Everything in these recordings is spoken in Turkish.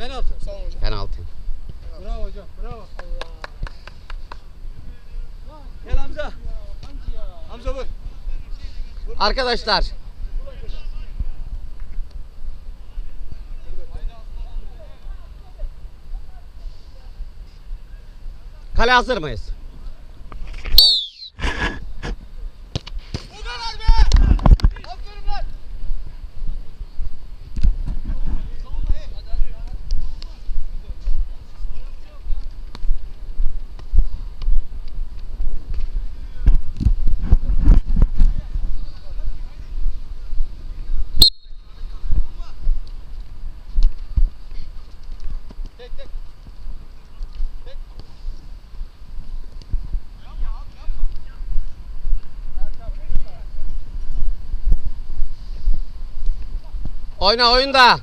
Penaltı. Penaltı. Bravo hocam. Bravo. Allah. Gel Hamza. Hamza vur. Arkadaşlar. Kale hazır mıyız? Oyna oyunda.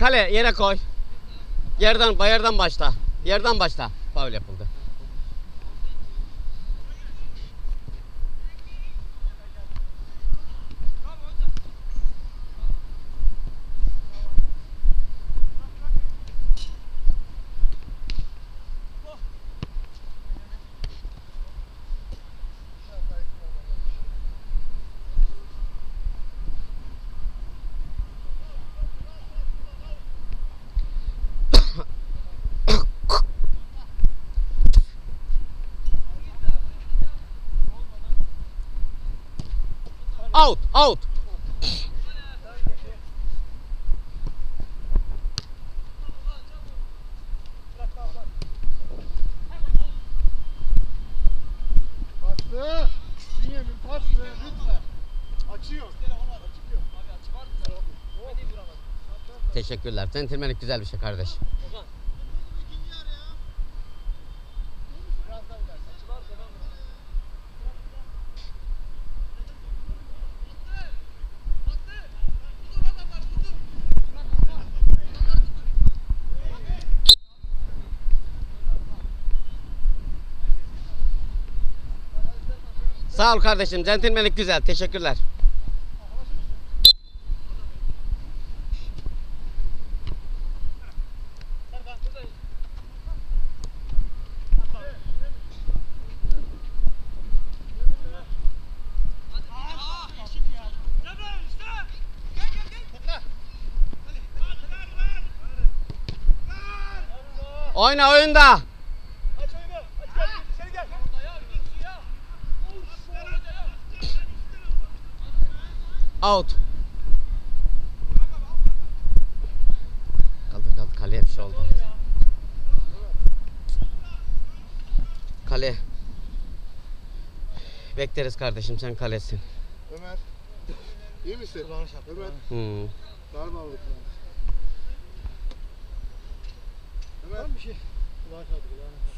Kale yere koy. Yerden bayırdan başla. Yerden başla. Faul yapıldı. Out, out. Pastı. Bünyamin pastı. Lütfen. Açıyor. Teşekkürler. Centilmenlik güzel bir şey kardeş. Sağ ol kardeşim. Centilmenlik güzel. Teşekkürler. Oyna oyunda. Aç oyunu. Aç gel. İçeri gel. Out. Kaldır kaldır kaleye bir şey oldu. Kale. Bekleriz kardeşim sen kalesin. Ömer. İyi misin? Ömer. Hmm. Darbe aldık. Ömer. Bir şey.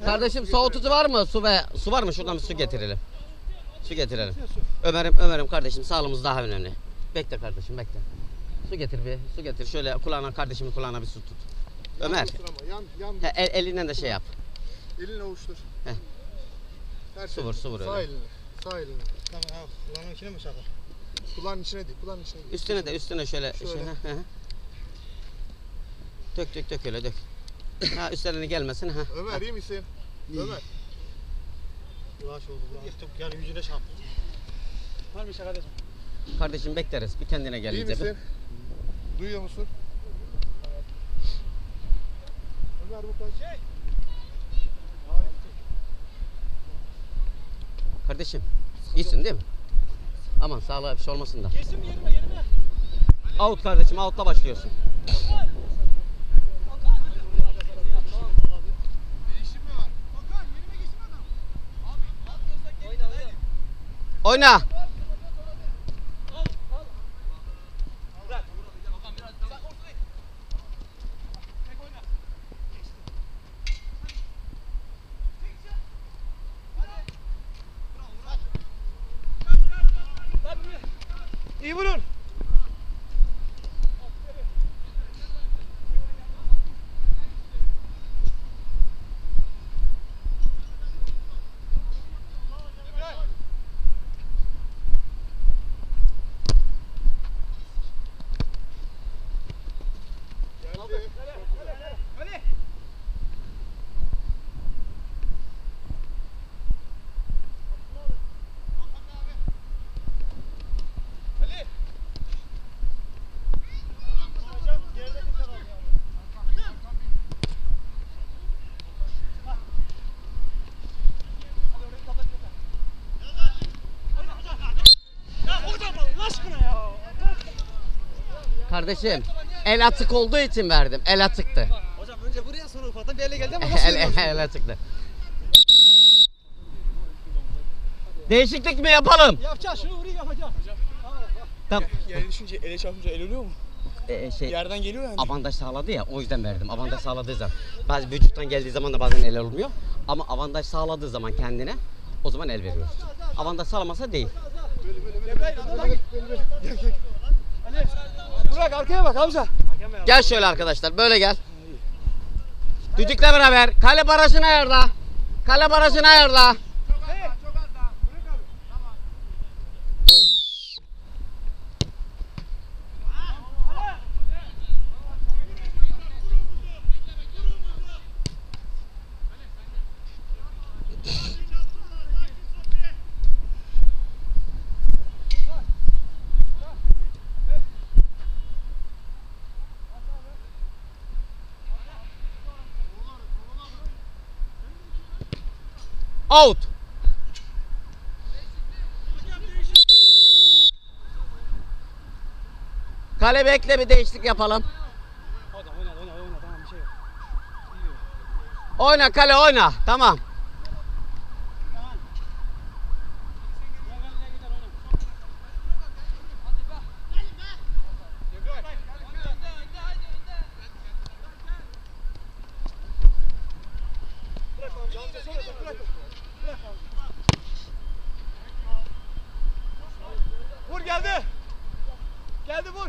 Kardeşim soğutucu var mı? Su ve su var mı? Şuradan bir su getirelim. Su getirelim. Ömer'im Ömer'im kardeşim sağlığımız daha önemli. Bekle kardeşim bekle. Su getir bir. Su getir. Şöyle kulağına kardeşimin kulağına bir su tut. Ömer. Yan tuttur ama, Yan, yan He, el, elinden de şey yap. elini ovuştur. Heh. Ters Su vur, su vur Sağ öyle. elini. Sağ elini. Tamam al. Kulağının içine mi sakın? Kulağın içine değil. Kulağın içine değil. Üstüne de üstüne şöyle, Şöyle. şey. he, he. Dök dök dök öyle dök. Ha üstlerine gelmesin ha. Ömer iyi misin? Ömer. Kulağa çaldı kulağına. Yani yüzüne çarptı. Var mı bir şey kardeşim? Kardeşim bekleriz. Bir kendine İyi misin? Duyuyor musun? Ömer bu? Şey. Kardeşim iyisin değil mi? Aman sağlığa bir şey olmasın da. Geçtim yerime yerime. Out kardeşim outla başlıyorsun. Oyna. Kardeşim el açık olduğu için verdim. El açıktı. Hocam önce buraya sonra ufaktan bir yerle geldi ama el, el, el açıktı. Değişiklik mi yapalım? Yapacağız şunu vurayım yapacağım. Tamam. Yere düşünce ele çarpınca el ölüyor mu? Ee, şey Yerden geliyor yani. avantaj sağladı ya o yüzden verdim. Avantaj sağladığı zaman. Bazı vücuttan geldiği zaman da bazen el olmuyor. Ama avantaj sağladığı zaman kendine o zaman el veriyoruz. Avantaj sağlamasa değil. Burak arkaya bak Hamza. Gel şöyle arkadaşlar böyle gel. Düdükle beraber kale barajını ayarla. Kale barajını ayarla. Out. Kale bekle bir değişiklik yapalım. Oyna oyna oyna tamam Vur geldi. Geldi vur.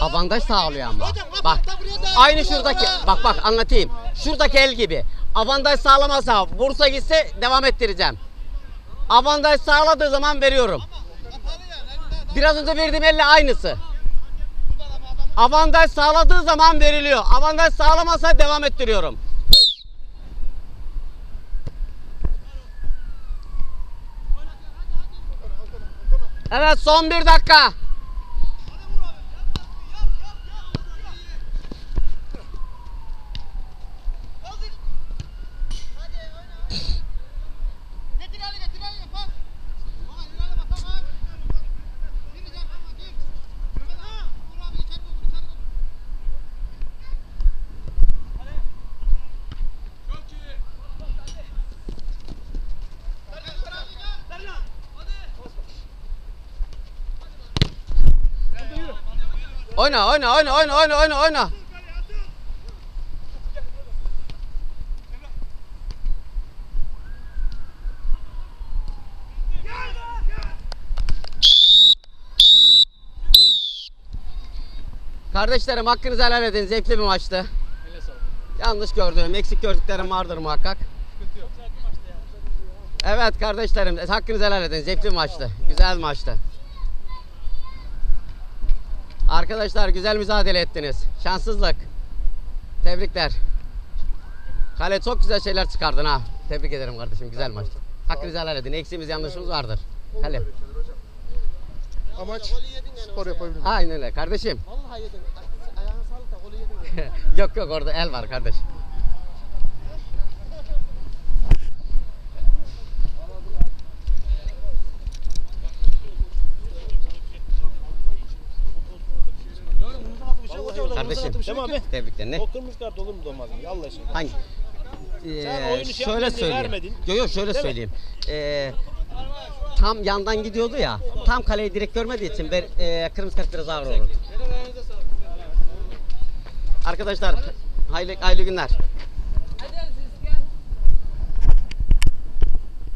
Avantaj sağlıyor ama. Bak aynı şuradaki bak bak anlatayım. Şuradaki el gibi. Avantaj sağlamasa vursa gitse devam ettireceğim. Avantaj sağladığı zaman veriyorum. Biraz önce verdiğim elle aynısı. Avantaj sağladığı zaman veriliyor. Avantaj sağlamasa devam ettiriyorum. Evet son bir dakika. Getir Ali getir Ali yapar. Baba ilerle bak tamam. Bir can tamam gir. Ha, vur abi içeri dur içeri dur. Oyna oyna oyna oyna oyna oyna oyna. Kardeşlerim hakkınızı helal edin. Zevkli bir maçtı. Yanlış gördüğüm, eksik gördüklerim vardır muhakkak. Evet kardeşlerim hakkınızı helal edin. Zevkli bir maçtı. Güzel maçtı. Arkadaşlar güzel mücadele ettiniz. Şanssızlık. Tebrikler. Kale çok güzel şeyler çıkardın ha. Tebrik ederim kardeşim. Güzel maçtı. Hakkınızı helal edin. Eksiğimiz yanlışımız vardır. Kale. Amaç spor yapabilmek. Aynen öyle kardeşim. Vallahi yedin. Ayağına sağlık da golü yedin. yok yok orada el var kardeş. kardeşim. Tamam be. Tebrikler. Ne? O kırmızı kart olur mu olmaz mı? Allah aşkına. Hangi? Ee, Sen oyunu şey şöyle yapmadın, söyleyeyim. vermedin. Yok yok şöyle Değil mi? söyleyeyim. Ee, tam yandan gidiyordu ya. Tam kaleyi direkt görmediği için ver, ee, kırmızı kart biraz ağır olurdu. Arkadaşlar hayırlı, hayırlı günler.